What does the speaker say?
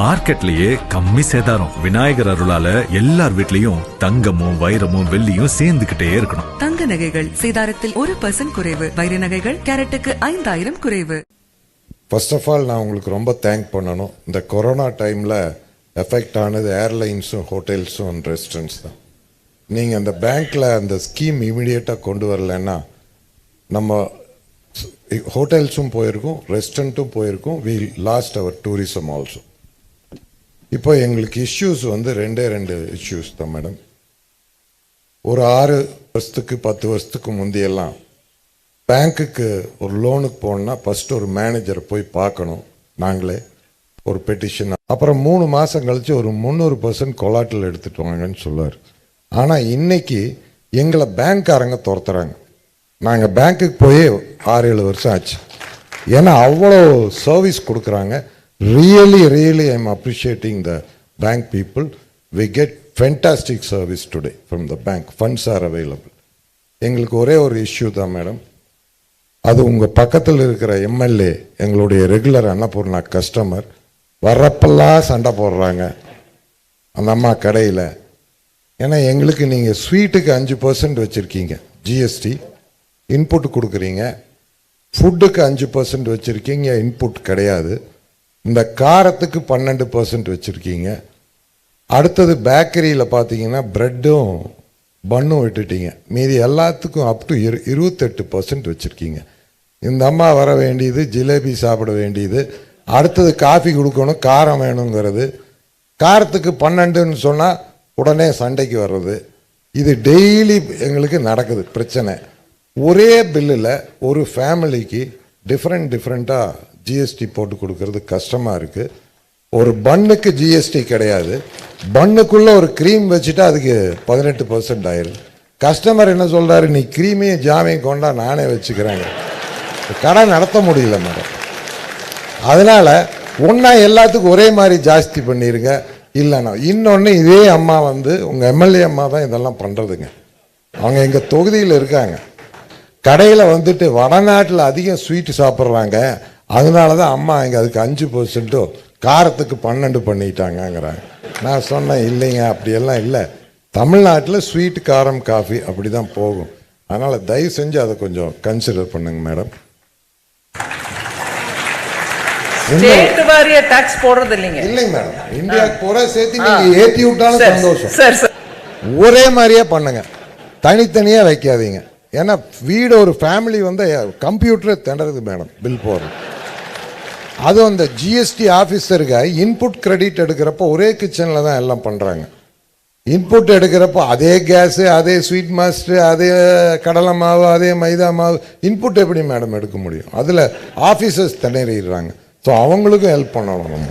மார்க்கெட்லயே கம்மி சேதாரம். விநாயகர் அருளால எல்லார் வீட்லயும் தங்கமும் வைரமும் வெள்ளியும் சேர்ந்துகிட்டே இருக்கணும். தங்க நகைகள் சேதாரத்தில் ஒரு பர்சன்ட் குறைவு. வைர நகைகள் கேரட்டுக்கு ஐந்தாயிரம் குறைவு. ஃபர்ஸ்ட் ஆஃப் ஆல் நான் உங்களுக்கு ரொம்ப தேங்க் பண்ணணும். இந்த கொரோனா டைமில் எஃபெக்ட் ஆனது ஏர்லைன்ஸும் ஹோட்டல்ஸும் அண்ட் ரெஸ்டாரண்ட்ஸ் தான். நீங்கள் அந்த பேங்க்கில் அந்த ஸ்கீம் இமீடியட்டாக கொண்டு வரலைன்னா நம்ம ஹோட்டல்ஸும் போயிருக்கும் ரெஸ்டாரண்ட்டும் போயிருக்கும். We lost our tourism also இப்போ எங்களுக்கு இஷ்யூஸ் வந்து ரெண்டே ரெண்டு இஷ்யூஸ் தான் மேடம் ஒரு ஆறு வருஷத்துக்கு பத்து வருஷத்துக்கு முந்தையெல்லாம் பேங்க்குக்கு ஒரு லோனுக்கு போகணுன்னா ஃபஸ்ட்டு ஒரு மேனேஜரை போய் பார்க்கணும் நாங்களே ஒரு பெட்டிஷன் அப்புறம் மூணு மாதம் கழித்து ஒரு முந்நூறு பர்சன்ட் கொலாட்டில் எடுத்துகிட்டு வாங்கன்னு சொல்லுவார் ஆனால் இன்றைக்கி எங்களை பேங்க்காரங்க துரத்துறாங்க. நாங்கள் பேங்க்குக்கு போய் ஆறு ஏழு வருஷம் ஆச்சு. ஏன்னா அவ்வளோ சர்வீஸ் கொடுக்குறாங்க. Really really I am appreciating the bank people we get fantastic service today from the bank funds are available எங்களுக்கு ஒரே ஒரு இஷ்யூ தான் மேடம் அது உங்கள் பக்கத்தில் இருக்கிற எம்எல்ஏ எங்களுடைய ரெகுலர் அன்னபூர்ணா கஸ்டமர் வர்றப்பெல்லாம் சண்டை போடுறாங்க. அந்த அம்மா கடையில். ஏன்னா எங்களுக்கு நீங்கள் ஸ்வீட்டுக்கு அஞ்சு பர்சன்ட் வச்சுருக்கீங்க ஜிஎஸ்டி இன்புட் கொடுக்குறீங்க. ஃபுட்டுக்கு அஞ்சு பர்சன்ட் வச்சுருக்கீங்க இன்புட் கிடையாது. இந்த காரத்துக்கு பன்னெண்டு பர்சன்ட் வச்சுருக்கீங்க. அடுத்தது பேக்கரியில் பார்த்தீங்கன்னா ப்ரெட்டும் பன்னும் விட்டுட்டீங்க. மீதி எல்லாத்துக்கும் அப் டு இரு இருபத்தெட்டு பர்சன்ட் வச்சுருக்கீங்க. இந்த அம்மா வர வேண்டியது ஜிலேபி சாப்பிட வேண்டியது. அடுத்தது காஃபி கொடுக்கணும் காரம் வேணுங்கிறது. காரத்துக்கு பன்னெண்டுன்னு சொன்னால் உடனே சண்டைக்கு வர்றது. இது டெய்லி எங்களுக்கு நடக்குது பிரச்சனை. ஒரே பில்லில் ஒரு ஃபேமிலிக்கு டிஃப்ரெண்ட் டிஃப்ரெண்ட்டாக ஜிஎஸ்டி போட்டு கொடுக்கறது கஷ்டமாக இருக்குது ஒரு பன்னுக்கு ஜிஎஸ்டி கிடையாது. பண்ணுக்குள்ளே ஒரு க்ரீம் வச்சுட்டா அதுக்கு பதினெட்டு பர்சன்ட் ஆயிடுது கஸ்டமர் என்ன சொல்கிறாரு நீ க்ரீமையும் ஜாமையும் கொண்டா நானே வச்சுக்கிறேங்க. கடை நடத்த முடியல மேடம். அதனால் ஒன்றா எல்லாத்துக்கும் ஒரே மாதிரி ஜாஸ்தி பண்ணிடுங்க இல்லைண்ணா இன்னொன்று இதே அம்மா வந்து உங்கள் எம்எல்ஏ அம்மா தான் இதெல்லாம் பண்ணுறதுங்க அவங்க எங்கள் தொகுதியில் இருக்காங்க. கடையில் வந்துட்டு வடநாட்டில் அதிகம் ஸ்வீட் சாப்பிட்றாங்க. அதனால தான் அம்மா இங்கே அதுக்கு அஞ்சு பர்சன்ட்டும் காரத்துக்கு பன்னெண்டு பண்ணிட்டாங்கங்கிறாங்க. நான் சொன்னேன் இல்லைங்க அப்படியெல்லாம் இல்லை. தமிழ்நாட்டில் ஸ்வீட் காரம் காஃபி அப்படி தான் போகும். அதனால் தயவு செஞ்சு அதை கொஞ்சம் கன்சிடர் பண்ணுங்க மேடம் டாக்ஸ் போடுறது இல்லைங்க. இல்லைங்க மேடம் இந்தியாவுக்கு பூரா சேர்த்து நீங்கள் ஏற்றி விட்டாலும் சந்தோஷம். ஒரே மாதிரியே பண்ணுங்க. தனித்தனியாக வைக்காதீங்க. ஏன்னா வீடு ஒரு ஃபேமிலி வந்து கம்ப்யூட்டரை திணறுது மேடம் பில் போடுறது. அதுவும் அந்த ஜிஎஸ்டி ஆஃபீஸருக்கு இன்புட் கிரெடிட் எடுக்கிறப்போ ஒரே கிச்சனில் தான் எல்லாம் பண்ணுறாங்க இன்புட் எடுக்கிறப்போ அதே கேஸு அதே ஸ்வீட் மாஸ்டர் அதே கடலை மாவு அதே மைதா மாவு இன்புட் எப்படி மேடம் எடுக்க முடியும்? அதில் ஆஃபீஸர்ஸ் திணறிடுறாங்க. ஸோ அவங்களுக்கும் ஹெல்ப் பண்ணணும் நம்ம.